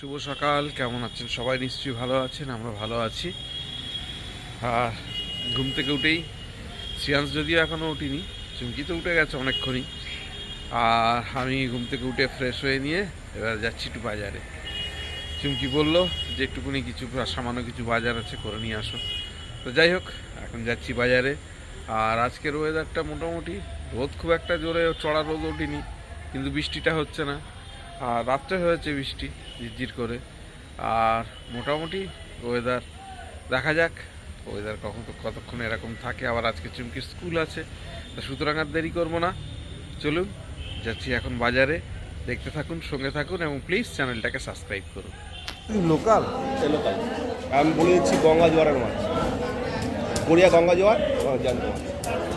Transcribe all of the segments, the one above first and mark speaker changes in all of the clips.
Speaker 1: শুভ সকাল, কেমন আছেন? সবাই নিশ্চয়ই ভালো আছেন, আমরা ভালো আছি। আর ঘুম থেকে উঠেই সিয়ান্স যদিও এখনও উঠিনি, চুমকি তো উঠে গেছে অনেকক্ষণই। আর আমি ঘুম থেকে উঠে ফ্রেশ হয়ে নিয়ে এবার যাচ্ছি একটু বাজারে। চুমকি বলল যে একটুকুনি কিছু সামান্য কিছু বাজার আছে, করে নিয়ে আসো। তো যাই হোক, এখন যাচ্ছি বাজারে। আর আজকের ওয়েদারটা মোটামুটি রোদ খুব একটা জোরে চড়া রোদ ওঠেনি, কিন্তু বৃষ্টিটা হচ্ছে না। আর রাত্রে হয়েছে বৃষ্টি ঝিরঝির করে। আর মোটামুটি ওয়েদার দেখা যাক ওয়েদার কখন তো কতক্ষণ এরকম থাকে। আবার আজকে চুমকির স্কুল আছে তা সুতরাং আর দেরি করব না। চলুন যাচ্ছি এখন বাজারে। দেখতে থাকুন সঙ্গে থাকুন এবং প্লিজ চ্যানেলটাকে সাবস্ক্রাইব করুন।
Speaker 2: লোকাল
Speaker 3: লোকাল আমি বলে দিচ্ছি গঙ্গা জোয়ারের মাছ। গড়িয়া গঙ্গা জোয়ার মাছ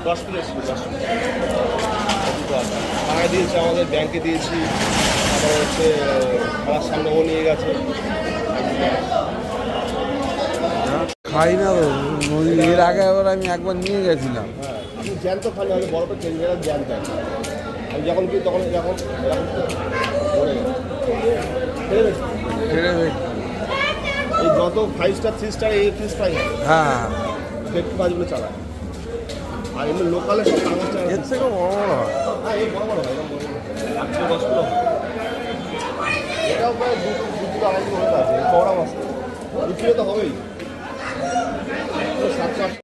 Speaker 3: দশ কিলো দশ কিলো। থানায় দিয়েছি আমাদের ব্যাংকে দিয়েছি। তারপরে হচ্ছে আমার সামনে ও নিয়ে গেছে।
Speaker 2: খাই না এর আগে আবার আমি একবার নিয়ে গেছিলাম।
Speaker 3: হ্যাঁ জ্যান্ত খালি হয়তো বরফে চেঞ্জ গেলাম জ্যান্ত আমি যখন কি তখন এরকম এরকম এই যত ফাইভ স্টার থ্রি স্টার এই ফিস ফ্রাই
Speaker 2: হ্যাঁ
Speaker 3: ভেটকি মাছগুলো চালায়। আর এমনি লোকালে সব পাঁচ
Speaker 2: এর থেকে বড় বড় হয়।
Speaker 3: হ্যাঁ এই বড় বড় হয় এরকম বড় বড়। আট কিলো দশ কিলো? এটাও প্রায় দু দু কিলো আড়াই কিলো হতে আছে চওড়া মাছ দু কিলো তো হবেই। তো সাতশো আটশো।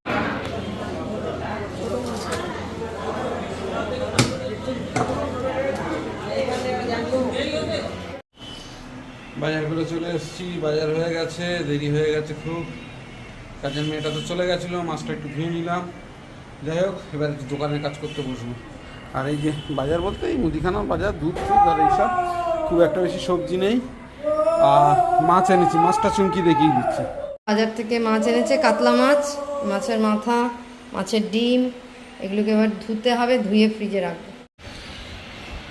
Speaker 1: বাজার করে চলে এসেছি বাজার হয়ে গেছে দেরি হয়ে গেছে খুব। কাজের মেয়েটা তো চলে গেছিল মাছটা একটু ধুয়ে নিলাম। যাই হোক এবার একটু দোকানের কাজ করতে বসবো। আর এই যে বাজার বলতে এই মুদিখানার বাজার দুধ টুধ আর এইসব খুব একটা বেশি সবজি নেই। আর মাছ এনেছি মাছটা চুমকি দেখিয়ে দিচ্ছি।
Speaker 4: বাজার থেকে মাছ এনেছে কাতলা মাছ মাছের মাথা মাছের ডিম এগুলোকে এবার ধুতে হবে ধুয়ে ফ্রিজে রাখব।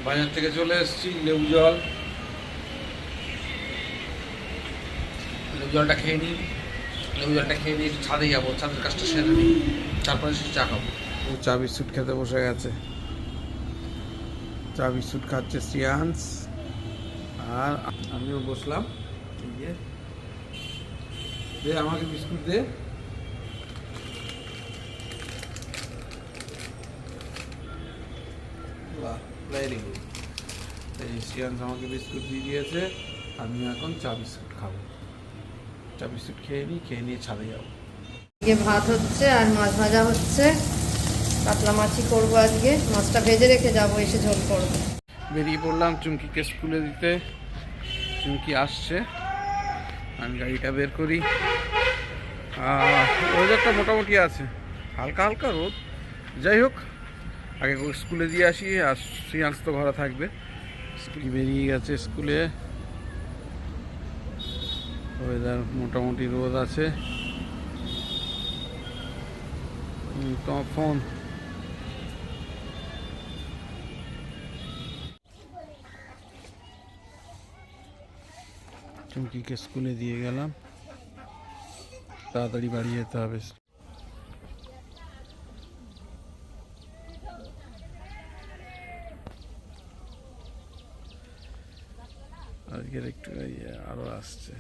Speaker 1: বাজার থেকে চলে এসেছি লেবু জল। লেবু জলটা খেয়ে নিই লেবু জলটা খেয়ে নিয়ে একটু ছাদে যাব ছাদের কাজটা সেরে নিই। তারপরে সে চা খাব। ও চা বিস্কুট খেতে বসে গেছে। চা বিস্কুট খাচ্ছে সিয়ান্স আর আমিও বসলাম। দে আমাকে বিস্কুট দে। ভেরি গুড এই সিয়ান্স আমাকে বিস্কুট দিয়ে দিয়েছে। আমি এখন চা বিস্কুট খাব। চা বিস্কুট খেয়ে নিই, খেয়ে নিয়ে ছাদে যাব।
Speaker 4: আজকে ভাত হচ্ছে আর মাছ ভাজা হচ্ছে। কাতলা মাছই করব আজকে। মাছটা ভেজে রেখে যাব, এসে ঝোল করব।
Speaker 1: বেরিয়ে পড়লাম চুমকিকে স্কুলে দিতে। চুমকি আসছে। আমি গাড়িটা বের করি। ওয়েদারটা মোটামুটি আছে। হালকা হালকা রোদ। যাই হোক, আগে স্কুলে দিয়ে আসি, আর শ্রিয়াংশ তো ঘরে থাকবে। স্কুলে বেরিয়ে গেছে স্কুলে। ওয়েদার মোটামুটি রোদ আছে। হুম, তোমার ফোন চুমকিকে স্কুলে দিয়ে গেলাম তাড়াতাড়ি বাড়ি যেতে হবে আজকের একটু ইয়ে আরও আসছে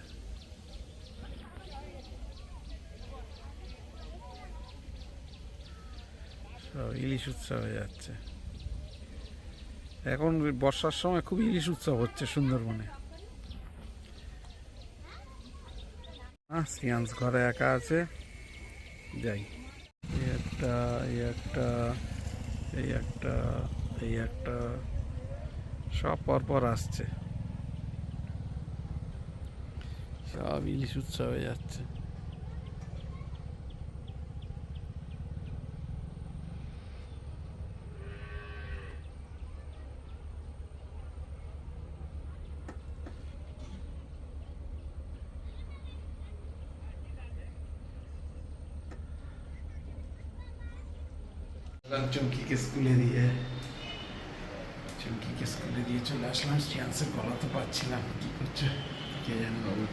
Speaker 1: সব ইলিশ উৎসব হয়ে যাচ্ছে। এখন বর্ষার সময় খুব ইলিশ উৎসব হচ্ছে সুন্দরবনে। হ্যাঁ সিয়ান্স ঘরে একা আছে। যাই। এই একটা এই একটা এই একটা এই একটা, সব পরপর আসছে। সব ইলিশ উৎসবে যাচ্ছে। চুমকিকে স্কুলে দিয়ে চুমকিকে স্কুলে দিয়ে চলে আসলাম সিয়ান্সের গলা তো পাচ্ছিলাম কি করছে কে জানে বাবু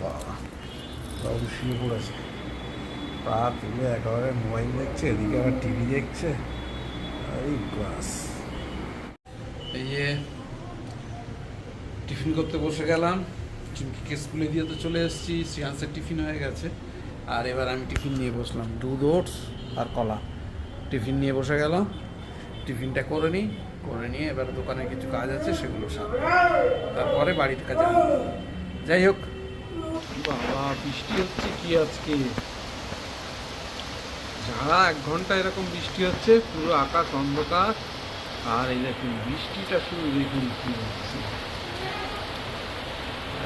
Speaker 1: বাবা শুয়ে পড়েছে পা তুলে একেবারে মোবাইল দেখছে এদিকে আবার টিভি দেখছে এই বাস এই যে টিফিন করতে বসে গেলাম চুমকিকে স্কুলে দিয়ে তো চলে এসেছি সিয়ান্সের টিফিন হয়ে গেছে আর এবার আমি টিফিন নিয়ে বসলাম দুধ ওটস আর কলা। টিফিন নিয়ে বসে গেলাম টিফিনটা করে নিই করে নিয়ে এবার দোকানে কিছু কাজ আছে, সেগুলো সারবো। তারপরে বাড়ির কাজে যাই হোক। বাবা, বৃষ্টি হচ্ছে কি আজকে? যারা এক ঘণ্টা এরকম বৃষ্টি হচ্ছে, পুরো আকাশ অন্ধকার। আর এই দেখুন, বৃষ্টিটা শুরু, দেখুন কি হচ্ছে।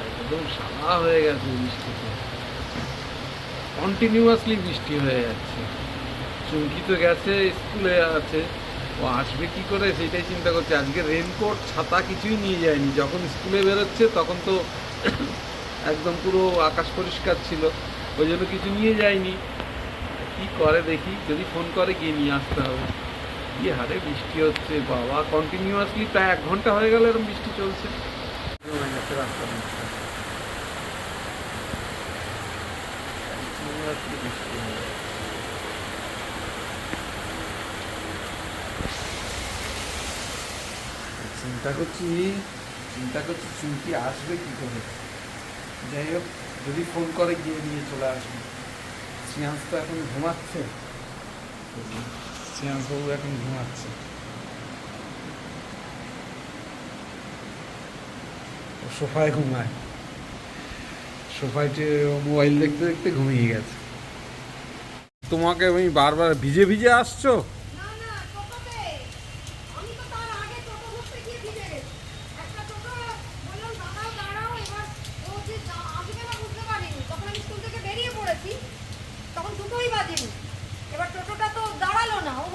Speaker 1: একদম সাদা হয়ে গেছে বৃষ্টিতে। কন্টিনিউয়াসলি বৃষ্টি হয়ে যাচ্ছে। চুমকি তো গেছে, স্কুলে আছে। ও আসবে কি করে সেটাই চিন্তা করছে। আজকে রেনকোট ছাতা কিছুই নিয়ে যায়নি। যখন স্কুলে বেরোচ্ছে তখন তো একদম পুরো আকাশ পরিষ্কার ছিল। ওই জন্য কিছু নিয়ে যায়নি। কি করে দেখি, যদি ফোন করে গিয়ে নিয়ে আসতে হবে। কি হারে বৃষ্টি হচ্ছে, বাবা। কন্টিনিউয়াসলি প্রায় এক ঘণ্টা হয়ে গেল এরকম বৃষ্টি চলছে। রাস্তা মুখটা। Continuously বৃষ্টি হয়ে যাচ্ছে। চিন্তা করছি চিন্তা করছি চুমকি আসবে কি করে? যাই হোক, যদি ফোন করে গিয়ে নিয়ে চলে আসবে। শ্রেয়াংস তো এখন ঘুমাচ্ছে। শ্রেয়াংস বাবু এখন ঘুমাচ্ছে। সোফায় ঘুমায়। সোফাইতে মোবাইল দেখতে দেখতে ঘুমিয়ে গেছে। তোমাকে আমি বারবার ভিজে ভিজে আসছো
Speaker 4: না না টোটোতে আমি তো তার আগে টোটো ধরতে গিয়ে ভিজে গেছি একটা টোটো বললাম দাঁড়াও দাঁড়াও এবার ও যে দা- আসবে না বুঝতে পারিনি তখন আমি স্কুল থেকে বেরিয়ে পড়েছি তখন দুটোই বাজেনি এবার টোটোটা তো দাঁড়াল না ও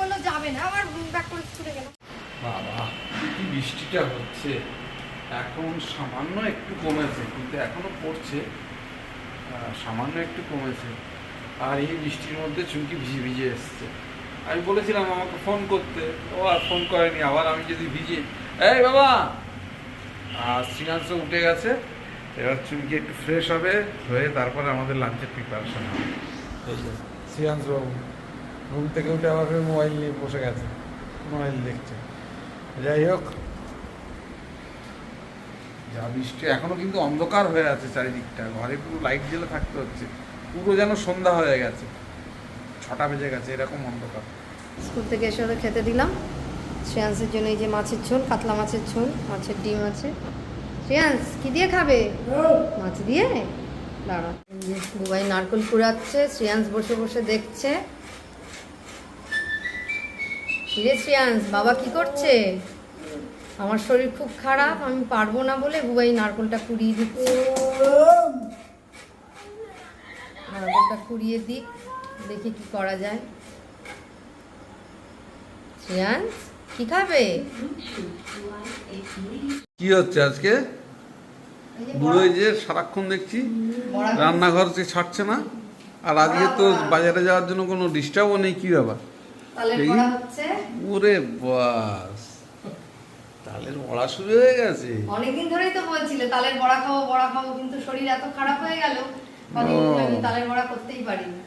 Speaker 4: যাবে না আবার ব্যাক করে স্কুলে গেলাম
Speaker 1: বাবা কি বৃষ্টিটা হচ্ছে। এখন সামান্য একটু কমেছে কিন্তু এখনও পড়ছে। সামান্য একটু কমেছে। আর এই বৃষ্টির মধ্যে চুমকি ভিজে ভিজে এসছে। আমি বলেছিলাম আমাকে ফোন করতে ও আর ফোন করেনি আবার আমি যদি ভিজে। এই বাবা! আর শ্রীকান্ত উঠে গেছে। এবার চুমকি একটু ফ্রেশ হবে হয়ে তারপরে আমাদের লাঞ্চের প্রিপারেশন হবে। শ্রীয়াংশ বাবু ঘুম থেকে উঠে আবার মোবাইল নিয়ে বসে গেছে। মোবাইল দেখছে। যাই হোক। যা বৃষ্টি, এখনও কিন্তু অন্ধকার হয়ে আছে চারিদিকটা। ঘরে পুরো লাইট জ্বেলে থাকতে হচ্ছে। পুরো যেন সন্ধ্যা হয়ে গেছে। ছটা বেজে গেছে, এরকম অন্ধকার।
Speaker 4: স্কুল থেকে এসে ওদের খেতে দিলাম। শ্রেয়াংসের জন্য এই যে মাছের ঝোল, কাতলা মাছের ঝোল, মাছের ডিম আছে। শ্রেয়াংস কি দিয়ে খাবে? মাছ দিয়ে? দাঁড়া। বুবাই নারকল কুড়াচ্ছে শ্রেয়াংস বসে বসে দেখছে। কিরে শ্রেয়াংস বাবা কি করছে? আমার শরীর খুব খারাপ আমি পারব না বলে বুবাই নারকলটা কুড়িয়ে দিচ্ছে। নারকলটা কুড়িয়ে দিক দেখি কি করা যায়। শ্রেয়াংস কি খাবে?
Speaker 1: কি হচ্ছে আজকে? বুড়োই যে সারাক্ষণ দেখছি রান্নাঘর যে ছাড়ছে না। আর আজকে তো বাজারে যাওয়ার জন্য কোনো ডিস্টার্বও নেই কি ব্যাপার?
Speaker 4: তালের। হচ্ছে।
Speaker 1: ওরে বাস। তালের শুরু হয়ে গেছে।
Speaker 4: অনেকদিন ধরেই তো বলছিলে তালের বড়া খাব বড়া খাব কিন্তু শরীর এত খারাপ হয়ে গেল। আমি তালের বড়া করতেই পারিনি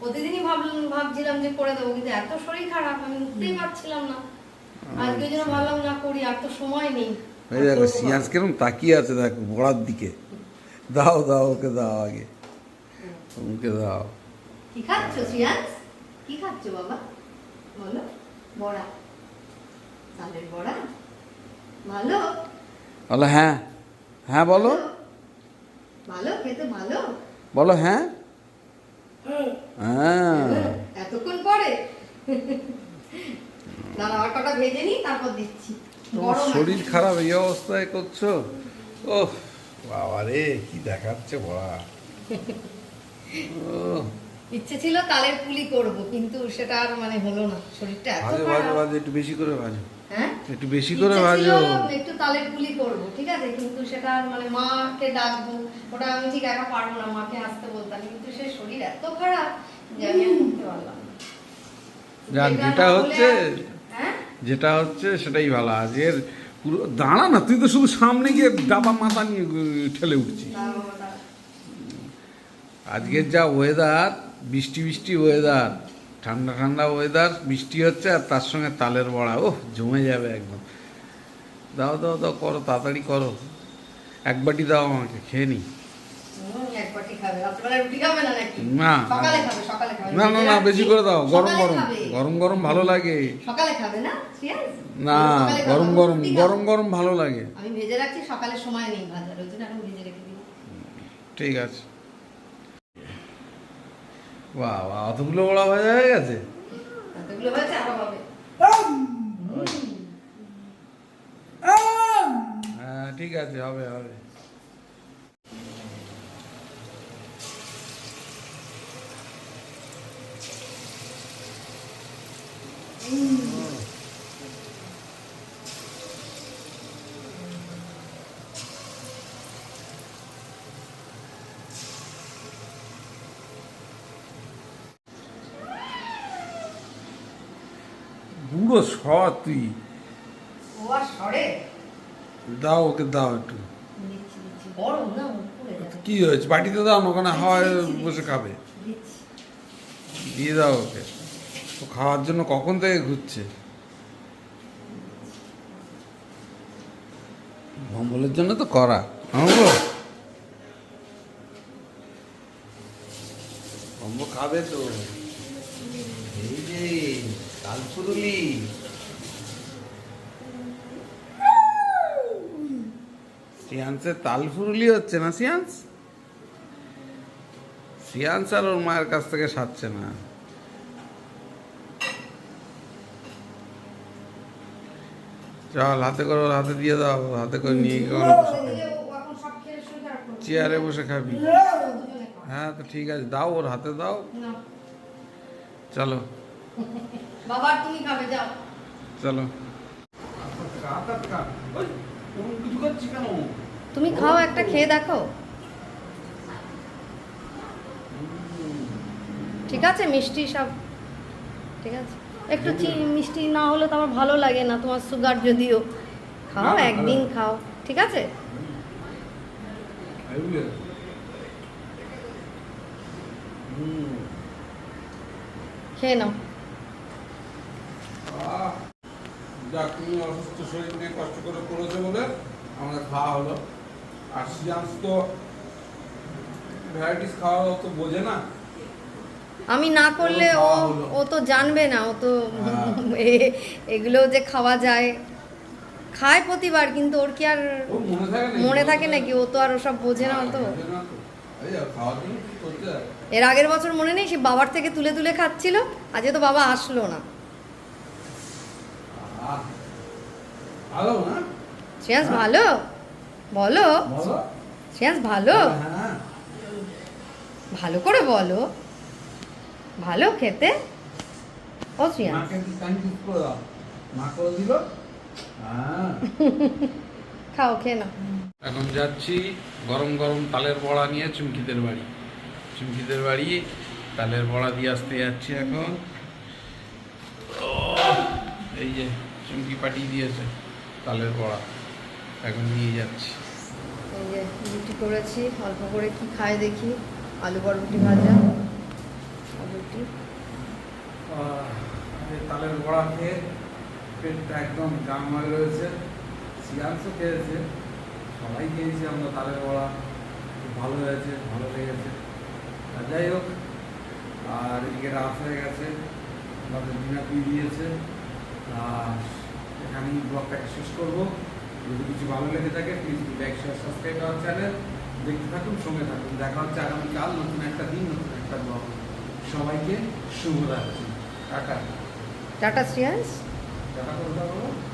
Speaker 4: প্রতিদিনই ভাবলাম ভাবছিলাম যে করে দেবো কিন্তু এত শরীর খারাপ আমি উঠতেই পারছিলাম না। আজকে জন্য ভাবলাম না করি আর তো সময় নেই।
Speaker 1: এই দেখো সিয়াজ কিরম তাকিয়ে আছে দেখো বড়ার দিকে। দাও দাও ওকে দাও আগে। ওকে দাও।
Speaker 4: কি খাচ্ছ কি খাচ্ছ বাবা? বলো বড়া। তালের বড়া। ভালো?
Speaker 1: বলো হ্যাঁ। হ্যাঁ বলো।
Speaker 4: ভালো? খেতে ভালো?
Speaker 1: বলো হ্যাঁ। হ্যাঁ।
Speaker 4: এতক্ষণ পরে। দাঁড়া আর কটা ভেজে নি তারপর দিচ্ছি।
Speaker 1: তোমার শরীর খারাপ এই অবস্থায় করছ? ও বাবা রে কি দেখাচ্ছে বড়া? ও
Speaker 4: ইচ্ছে ছিল তালের পুলি করব কিন্তু সেটা আর মানে হলো না শরীরটা এত খারাপ।
Speaker 1: একটু বেশি করে ভাজো।
Speaker 4: হ্যাঁ?
Speaker 1: একটু বেশি করে ভাজো।
Speaker 4: একটু তালের পুলি করব ঠিক আছে? কিন্তু সেটা আর মানে মাকে ডাকবো ওটা আমি ঠিক একা পারব না মাকে আসতে বলতাম কিন্তু সে শরীর এত খারাপ যে আমি করতে পারলাম।
Speaker 1: যাক,
Speaker 4: যেটা
Speaker 1: হচ্ছে
Speaker 4: হ্যাঁ?
Speaker 1: যেটা হচ্ছে সেটাই ভালো। আজকের পুরো দাঁড়া না তুই তো শুধু সামনে গিয়ে দাবা মাথা নিয়ে ঠেলে উঠছিস। আজকের যা ওয়েদার বৃষ্টি বৃষ্টি ওয়েদার ঠান্ডা ঠান্ডা ওয়েদার বৃষ্টি হচ্ছে আর তার সঙ্গে তালের বড়া। ও জমে যাবে একদম। দাও দাও দাও করো তাড়াতাড়ি করো। এক বাটি দাও আমাকে খেয়ে নি।
Speaker 4: না
Speaker 1: না। না। না বেশি করে দাও। গরম গরম। গরম গরম ভালো লাগে।
Speaker 4: না?
Speaker 1: গরম গরম গরম গরম ভালো লাগে।
Speaker 4: আমি ভেজে রাখছি সকালে সময় নেই ভাজার ওই জন্য এখন ভেজে রেখে দিই
Speaker 1: ঠিক আছে বাহ বাহ অতগুলো বড়া ভাজা হয়ে গেছে?
Speaker 4: আরও হবে।
Speaker 1: হ্যাঁ ঠিক আছে হবে হবে। সৎ তুই দাও ওকে দাও একটু। কি হয়েছে? বাটিতে দাও না ওখানে হাওয়ায় বসে খাবে। দিয়ে দাও ওকে। ও খাওয়ার জন্য কখন থেকে ঘুরছে? ভম্বলের জন্য তো করা ভম্বল ভম্ব খাবে তো। কালপুরুলি সিয়ান্সের তালফুরুলি হচ্ছে না সিয়ান্স? সিয়ান্স আর ওর মায়ের কাছ থেকে সারছে না। চল হাতে করে ওর হাতে দিয়ে দাও হাতে করে নিয়ে। চেয়ারে বসে খাবি। হ্যাঁ তো ঠিক আছে দাও ওর হাতে দাও। চলো।
Speaker 4: বাবা তুমি খাবে যাও।
Speaker 1: চলো।
Speaker 4: তুমি খাও একটা খেয়ে দেখো। ঠিক আছে মিষ্টি সব। ঠিক আছে। একটু চি- মিষ্টি না হলে তো আমার ভালো লাগে না তোমার সুগার যদিও। খাও একদিন খাও। ঠিক আছে? খেয়ে নাও।
Speaker 1: যাক তুমি অসুস্থ শরীর নিয়ে কষ্ট করে করেছ বলে আমাদের খাওয়া হলো। আর সিয়ান্স তো ভ্যারাইটিস খাওয়া তো বোঝে না।
Speaker 4: আমি না করলে ও ও তো জানবে না ও তো
Speaker 1: হ্যাঁ।
Speaker 4: এগুলো যে খাওয়া যায়। খায় প্রতিবার কিন্তু ওর কি আর
Speaker 1: মনে থাকে না
Speaker 4: নাকি? ও তো আর ওসব বোঝে না তো।
Speaker 1: যা?
Speaker 4: এর আগের বছর মনে নেই? সে বাবার থেকে তুলে তুলে খাচ্ছিল। আজকে তো বাবা আসলো না।
Speaker 1: ভালো না?
Speaker 4: শ্রেয়াস ভালো? বলো। শ্রেয়াস ভালো?
Speaker 1: হ্যাঁ।
Speaker 4: ভালো করে বলো। ভালো খেতে? ও শ্রেয়াস।
Speaker 1: হ্যাঁ।
Speaker 4: খাও খেয়ে নাও।
Speaker 1: এখন যাচ্ছি গরম গরম তালের বড়া নিয়ে চুমকিদের বাড়ি। চুমকিদের বাড়ি তালের বড়া দিয়ে আসতে যাচ্ছি এখন। এই যে চুমকি পাঠিয়ে দিয়েছে। তালের বড়া। এখন নিয়ে যাচ্ছি।
Speaker 4: এই যে রুটি করেছি অল্প করে কি খায় দেখি। আলু বরবটি ভাজা রুটি
Speaker 1: তালের বড়া খেয়ে পেটটা একদম জাম হয়ে রয়েছে। সিয়ান্সও খেয়েছে। সবাই খেয়েছি আমরা তালের বড়া। খুব ভালো হয়েছে ভালো লেগেছে। আর যাই হোক আর এদিকে রাত হয়ে গেছে। আমাদের দিয়ে দিয়েছে। আর এখানেই ব্লগটাকে শেষ করব। যদি কিছু ভালো লেগে থাকে প্লিজ লাইক শেয়ার সাবস্ক্রাইব আমার চ্যানেল দেখতে থাকুন সঙ্গে থাকুন। দেখা হচ্ছে আগামীকাল নতুন একটা দিন নতুন একটা ব্লগ সবাইকে শুভ রাখছি টাটা।
Speaker 4: টাটা শ্রিয়াস।
Speaker 1: টাটা করে দাও। বাবা।